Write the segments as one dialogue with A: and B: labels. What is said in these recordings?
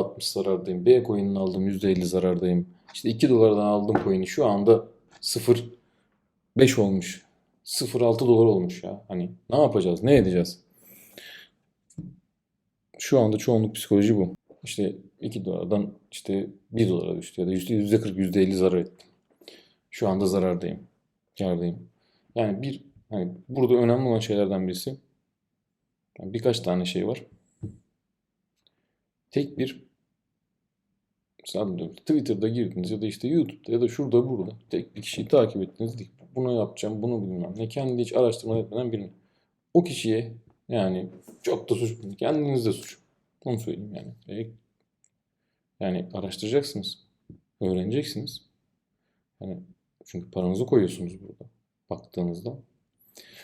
A: %60 zarardayım. B coin'ini aldım %50 zarardayım. İşte 2 dolardan aldım coin'i şu anda 0.5 olmuş. 0.6 dolar olmuş ya. Hani ne yapacağız? Ne edeceğiz? Şu anda çoğunluk psikoloji bu. İşte 2 dolardan işte 1 dolara düştü ya da %40 %50 zarar ettim. Şu anda zarardayım. Kârdayım. Yani bir hani burada önemli olan şeylerden birisi yani birkaç tane şey var. Tek bir sanıyorum Twitter'da girdiniz ya da işte YouTube'da ya da şurada burada tek bir kişiyi takip ettiniz. Dedik, Bunu yapacağım, bunu bilmem ne. Kendi hiç araştırma etmeden birini. O kişiye yani çok da suç. Kendiniz de suç. Onu söyleyeyim yani. E, yani araştıracaksınız. Öğreneceksiniz. Yani çünkü paranızı koyuyorsunuz burada. Baktığınızda.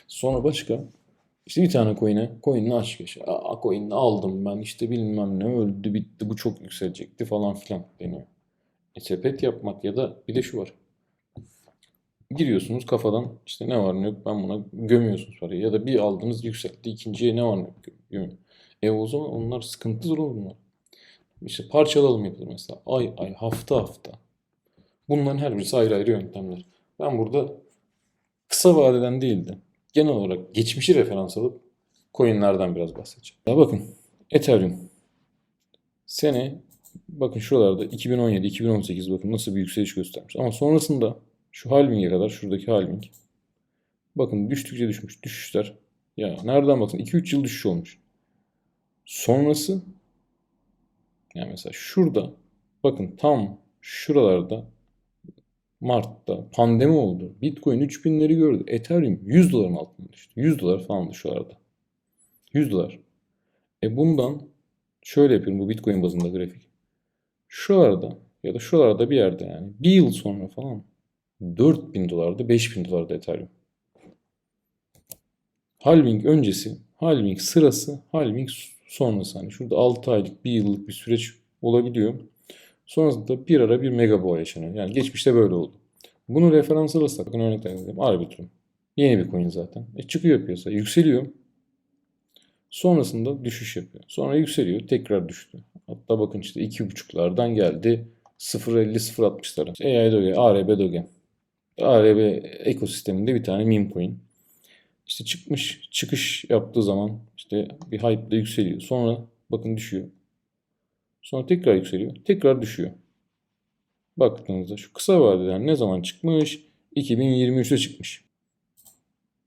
A: Sonra başka işte bir tane coin'e coin'ini aç geç. Aa coin'ini aldım ben işte bilmem ne öldü bitti bu çok yükselecekti falan filan deniyor. E, sepet yapmak ya da bir de şu var. Giriyorsunuz kafadan işte ne var ne yok ben buna gömüyorsunuz parayı. Ya da bir aldınız yükseltti ikinciye ne var ne yok gömüyor. E o zaman onlar sıkıntı zor bunlar. İşte parçalı alım yapılır mesela. Ay ay hafta hafta. Bunların her birisi ayrı ayrı yöntemler. Ben burada kısa vadeden değil de genel olarak geçmişi referans alıp coinlerden biraz bahsedeceğim. Ya bakın Ethereum sene bakın şuralarda 2017-2018 bakın nasıl bir yükseliş göstermiş. Ama sonrasında şu halving'e kadar şuradaki halving bakın düştükçe düşmüş düşüşler. Ya nereden bakın 2-3 yıl düşüş olmuş. Sonrası yani mesela şurada bakın tam şuralarda Mart'ta pandemi oldu. Bitcoin 3000'leri gördü. Ethereum 100 doların altına düştü. 100 dolar falan şuralarda. 100 dolar. E bundan şöyle yapıyorum bu Bitcoin bazında grafik. Şuralarda ya da şuralarda bir yerde yani bir yıl sonra falan 4000 dolarda 5000 dolarda Ethereum. Halving öncesi, halving sırası, halving sonrası. Hani şurada 6 aylık, 1 yıllık bir süreç olabiliyor. Sonrasında bir ara bir mega boğa yaşanıyor. Yani geçmişte böyle oldu. Bunu referans alırsak, bakın örnekler vereyim. Arbitrum. Yeni bir coin zaten. E çıkıyor piyasa, yükseliyor. Sonrasında düşüş yapıyor. Sonra yükseliyor, tekrar düştü. Hatta bakın işte 2.5'lardan geldi 0.50-0.60'lara. AI Doge, ARB Doge. ARB ekosisteminde bir tane meme coin. İşte çıkmış, çıkış yaptığı zaman işte bir hype ile yükseliyor. Sonra bakın düşüyor. Sonra tekrar yükseliyor. Tekrar düşüyor. Baktığınızda şu kısa vadeden ne zaman çıkmış? 2023'te çıkmış.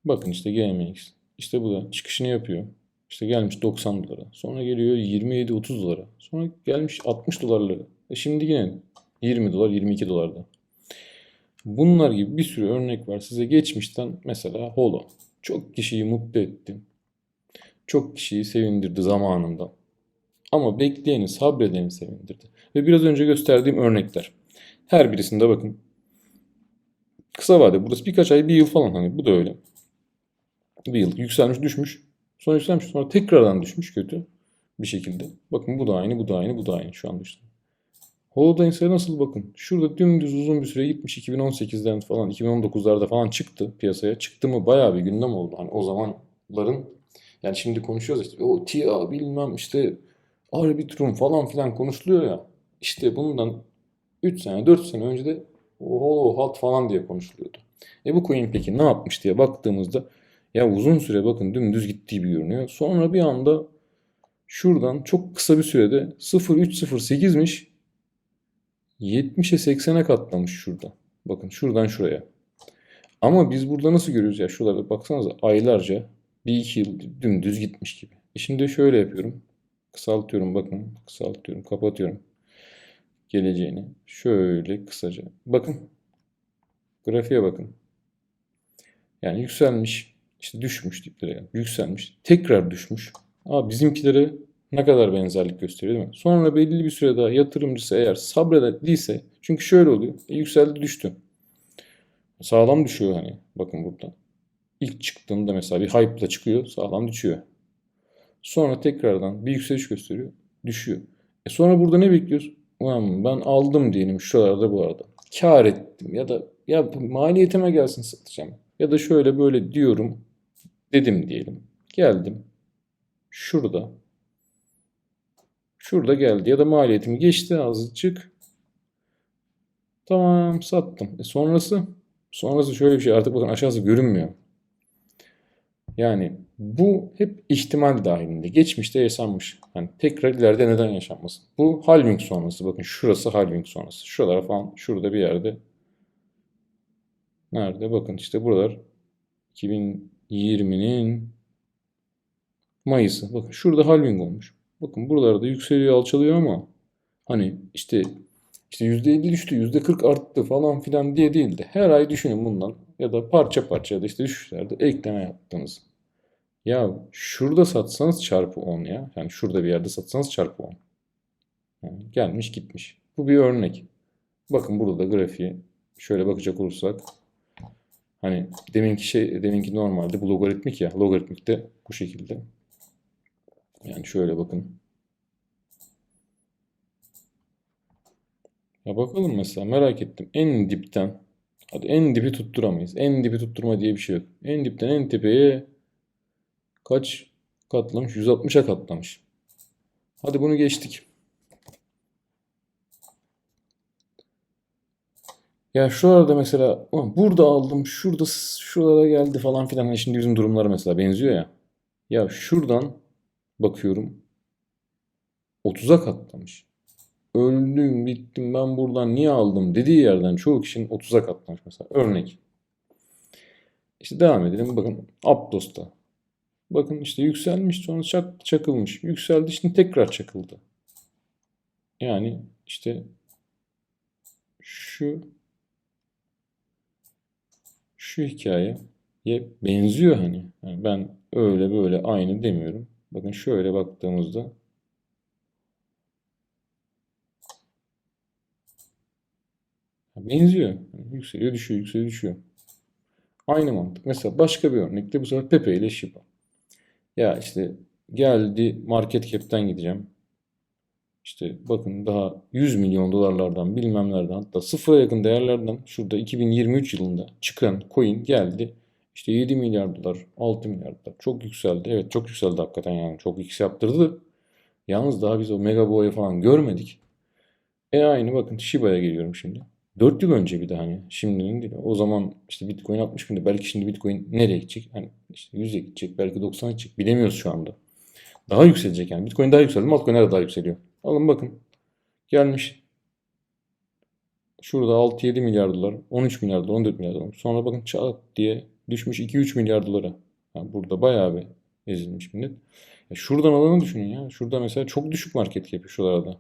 A: Bakın işte GMX. İşte bu da çıkışını yapıyor. İşte gelmiş 90 dolara. Sonra geliyor 27-30 dolara. Sonra gelmiş 60 dolarlara. E şimdi yine 20 dolar 22 dolarda. Bunlar gibi bir sürü örnek var. Size geçmişten mesela Holo. Çok kişiyi mutlu etti. Çok kişiyi sevindirdi zamanında. Ama bekleyeni, sabredeni sevindirdi. Ve biraz önce gösterdiğim örnekler. Her birisinde bakın. Kısa vade burası birkaç ay, bir yıl falan hani bu da öyle. Bir yıl yükselmiş, düşmüş. Sonra yükselmiş, sonra tekrardan düşmüş kötü bir şekilde. Bakın bu da aynı, bu da aynı, bu da aynı şu an düştü. Holodains'e nasıl bakın. Şurada dümdüz uzun bir süre gitmiş 2018'den falan 2019'larda falan çıktı piyasaya. Çıktı mı bayağı bir gündem oldu. Hani o zamanların yani şimdi konuşuyoruz işte o TIA bilmem işte Arbitrum falan filan konuşuluyor ya. İşte bundan 3 sene 4 sene önce de Holo Hat falan diye konuşuluyordu. E bu coin peki ne yapmış diye baktığımızda ya uzun süre bakın dümdüz gittiği bir görünüyor. Sonra bir anda şuradan çok kısa bir sürede 0.308'miş 70'e 80'e katlamış şurada. Bakın şuradan şuraya. Ama biz burada nasıl görüyoruz ya şuralarda baksanıza aylarca bir iki yıl dümdüz gitmiş gibi. E şimdi şöyle yapıyorum. Kısaltıyorum bakın. Kısaltıyorum. Kapatıyorum. Geleceğini. Şöyle kısaca. Bakın. Grafiğe bakın. Yani yükselmiş. işte düşmüş diplere. Yani. Yükselmiş. Tekrar düşmüş. Ama bizimkilere ne kadar benzerlik gösteriyor değil mi? Sonra belli bir süre daha yatırımcısı eğer sabredildiyse çünkü şöyle oluyor. E, yükseldi düştü. Sağlam düşüyor hani. Bakın burada. İlk çıktığında mesela bir hype ile çıkıyor. Sağlam düşüyor. Sonra tekrardan bir yükseliş gösteriyor. Düşüyor. E sonra burada ne bekliyoruz? Ulan ben aldım diyelim şuralarda bu arada. Kar ettim ya da ya maliyetime gelsin satacağım. Ya da şöyle böyle diyorum dedim diyelim. Geldim. Şurada Şurada geldi ya da maliyetimi geçti azıcık. Tamam sattım. E sonrası? Sonrası şöyle bir şey artık bakın aşağısı görünmüyor. Yani bu hep ihtimal dahilinde. Geçmişte yaşanmış. Hani tekrar ileride neden yaşanmasın? Bu halving sonrası. Bakın şurası halving sonrası. Şuralar falan şurada bir yerde. Nerede? Bakın işte buralar 2020'nin Mayıs'ı. Bakın şurada halving olmuş. Bakın buralarda yükseliyor, alçalıyor ama hani işte işte %50 düştü, %40 arttı falan filan diye değil de her ay düşünün bundan ya da parça parça ya da işte düşüşlerde ekleme yaptınız. Ya şurada satsanız çarpı 10 ya. Yani şurada bir yerde satsanız çarpı 10. Yani gelmiş gitmiş. Bu bir örnek. Bakın burada da grafiğe şöyle bakacak olursak hani deminki şey deminki normalde bu logaritmik ya. Logaritmik de bu şekilde. Yani şöyle bakın. Ya bakalım mesela merak ettim. En dipten hadi en dibi tutturamayız. En dibi tutturma diye bir şey yok. En dipten en tepeye kaç katlamış? 160'a katlamış. Hadi bunu geçtik. Ya şu arada mesela "Ulan burada aldım, şurada şuralara geldi falan filan. Hani şimdi bizim durumlar mesela benziyor ya. Ya şuradan bakıyorum 30'a katlamış. Öldüm, bittim ben buradan niye aldım dediği yerden çoğu kişinin 30'a katlamış mesela. Örnek. İşte devam edelim. Bakın Aptos'ta. Bakın işte yükselmiş sonra çak, çakılmış. Yükseldi şimdi tekrar çakıldı. Yani işte şu şu hikayeye benziyor hani. Yani ben öyle böyle aynı demiyorum. Bakın şöyle baktığımızda benziyor. Yükseliyor, düşüyor, yükseliyor, düşüyor. Aynı mantık. Mesela başka bir örnekte bu sefer Pepe ile Shiba. Ya işte geldi market cap'ten gideceğim. İşte bakın daha 100 milyon dolarlardan bilmem nereden hatta sıfıra yakın değerlerden şurada 2023 yılında çıkan coin geldi. İşte 7 milyar dolar, 6 milyar dolar. Çok yükseldi. Evet çok yükseldi hakikaten yani. Çok X yaptırdı. Yalnız daha biz o mega boy'u falan görmedik. E aynı bakın Shiba'ya geliyorum şimdi. 4 yıl önce bir de hani şimdinin değil. O zaman işte Bitcoin 60 binde. Belki şimdi Bitcoin nereye gidecek? Hani işte 100'e gidecek. Belki 90'a gidecek. Bilemiyoruz şu anda. Daha yükselecek yani. Bitcoin daha yükseldi. Altcoin'ler de daha yükseliyor. Alın bakın. Gelmiş. Şurada 6-7 milyar dolar. 13 milyar dolar. 14 milyar dolar. Sonra bakın çat diye düşmüş 2-3 milyar dolara. Yani burada bayağı bir ezilmiş millet. Ya şuradan alanı düşünün ya. Şurada mesela çok düşük market cap'i şuralarda.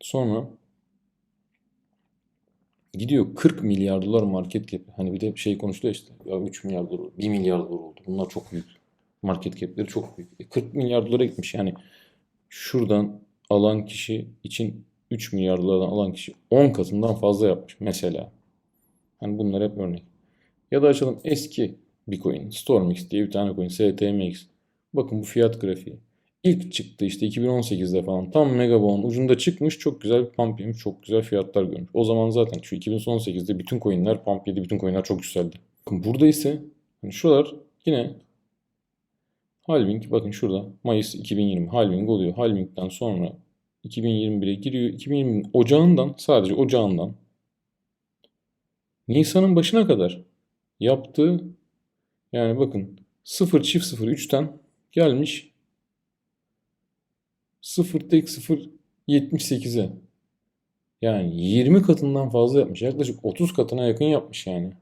A: Sonra gidiyor 40 milyar dolar market cap. Hani bir de şey konuşuluyor işte. Ya 3 milyar dolar, 1 milyar dolar oldu. Bunlar çok büyük. Market cap'leri çok büyük. E 40 milyar dolara gitmiş. Yani şuradan alan kişi için 3 milyar dolardan alan kişi 10 katından fazla yapmış mesela. Hani bunlar hep örnek. Ya da açalım eski bir coin. Diye bir tane coin. STMX. Bakın bu fiyat grafiği. İlk çıktı işte 2018'de falan. Tam Megabon ucunda çıkmış. Çok güzel bir pump yemiş. Çok güzel fiyatlar görmüş. O zaman zaten şu 2018'de bütün coinler pump yedi. Bütün coinler çok yükseldi. Bakın burada ise hani şuralar yine halving. Bakın şurada Mayıs 2020 halving oluyor. Halving'den sonra 2021'e giriyor. 2020'nin ocağından sadece ocağından Nisan'ın başına kadar yaptığı yani bakın 0 çift 0 3'ten gelmiş 0 tek 0 78'e. Yani 20 katından fazla yapmış. Yaklaşık 30 katına yakın yapmış yani.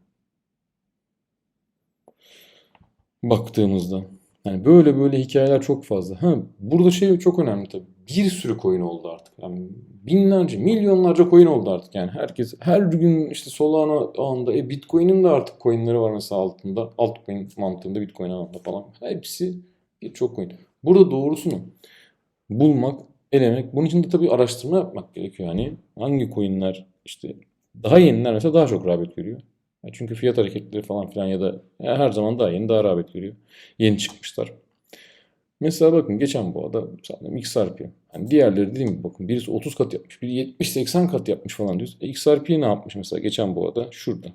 A: Baktığımızda. Yani böyle böyle hikayeler çok fazla. Ha, burada şey çok önemli tabii. Bir sürü coin oldu artık. Yani binlerce, milyonlarca coin oldu artık. Yani herkes her gün işte Solana ağında, e, Bitcoin'in de artık coinleri var mesela altında. Altcoin mantığında Bitcoin ağında falan. Hepsi birçok coin. Burada doğrusunu bulmak, elemek. Bunun için de tabii araştırma yapmak gerekiyor. Yani hangi coinler işte daha yeniler mesela daha çok rağbet görüyor. Çünkü fiyat hareketleri falan filan ya da her zaman daha yeni daha rağbet görüyor. Yeni çıkmışlar. Mesela bakın geçen bu arada sanırım XRP. Yani diğerleri dediğim gibi bakın birisi 30 kat yapmış, biri 70-80 kat yapmış falan diyoruz. E, XRP ne yapmış mesela geçen bu arada? Şurada.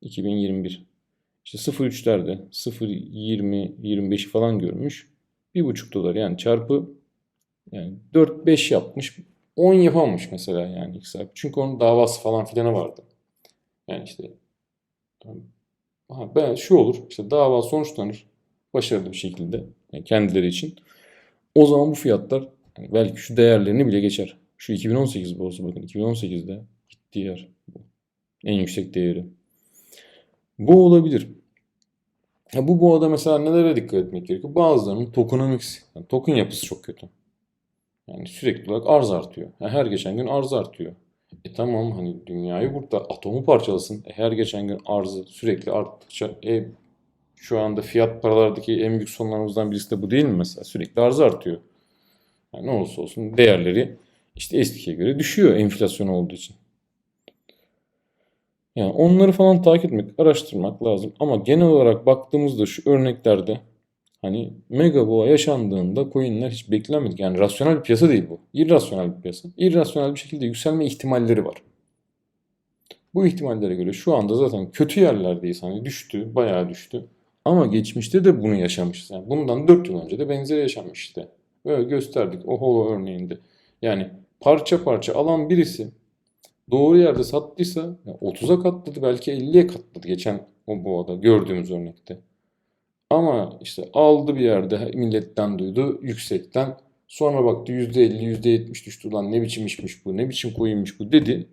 A: 2021. İşte 0.3'lerde 0.20-25'i falan görmüş. 1.5 dolar yani çarpı Yani 4-5 yapmış. 10 yapamamış mesela yani ilk sahibi. Çünkü onun davası falan filanı vardı. Yani işte ben şu olur işte dava sonuçlanır başarılı bir şekilde yani kendileri için. O zaman bu fiyatlar hani belki şu değerlerini bile geçer. Şu 2018 borsa bakın 2018'de gittiği yer. En yüksek değeri. Bu olabilir. Ya bu boğada mesela nelere dikkat etmek gerekiyor? Bazılarının tokenomics, yani token yapısı çok kötü. Yani sürekli olarak arz artıyor. Yani her geçen gün arz artıyor. E tamam hani dünyayı burada atomu parçalasın. E her geçen gün arzı sürekli arttıkça e şu anda fiyat paralardaki en büyük sorunlarımızdan birisi de bu değil mi mesela? Sürekli arz artıyor. Yani ne olursa olsun değerleri işte eskiye göre düşüyor enflasyon olduğu için. Yani onları falan takip etmek, araştırmak lazım. Ama genel olarak baktığımızda şu örneklerde hani mega boğa yaşandığında coinler hiç beklenmedik. Yani rasyonel bir piyasa değil bu. İrrasyonel bir piyasa. İrrasyonel bir şekilde yükselme ihtimalleri var. Bu ihtimallere göre şu anda zaten kötü yerlerdeyiz. Hani düştü, bayağı düştü. Ama geçmişte de bunu yaşamışız. Yani bundan 4 yıl önce de benzeri yaşanmış işte. Böyle gösterdik o holo örneğinde. Yani parça parça alan birisi doğru yerde sattıysa ya 30'a katladı belki 50'ye katladı geçen o boğada gördüğümüz örnekte. Ama işte aldı bir yerde milletten duydu yüksekten sonra baktı %50 %70 düştü lan ne biçim işmiş bu ne biçim koyunmuş bu dedi.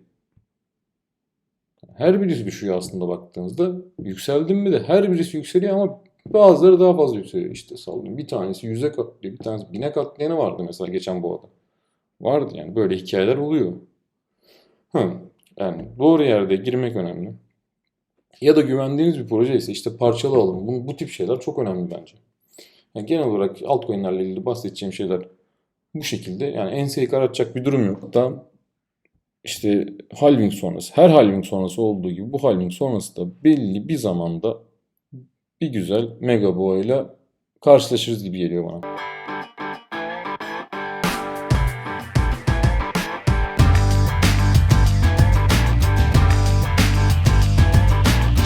A: Her birisi düşüyor aslında baktığınızda. Yükseldim mi de her birisi yükseliyor ama bazıları daha fazla yükseliyor. İşte sallıyorum bir tanesi 100'e katlıyor bir tanesi 1000'e katlayanı vardı mesela geçen boğada. Vardı yani böyle hikayeler oluyor. Hı. Yani doğru yerde girmek önemli. Ya da güvendiğiniz bir proje ise işte parçalı alım. Bu, bu tip şeyler çok önemli bence. Yani genel olarak altcoin'lerle ilgili bahsedeceğim şeyler bu şekilde. Yani enseyi karartacak bir durum yok. Hatta işte halving sonrası, her halving sonrası olduğu gibi bu halving sonrası da belli bir zamanda bir güzel mega boğayla karşılaşırız gibi geliyor bana.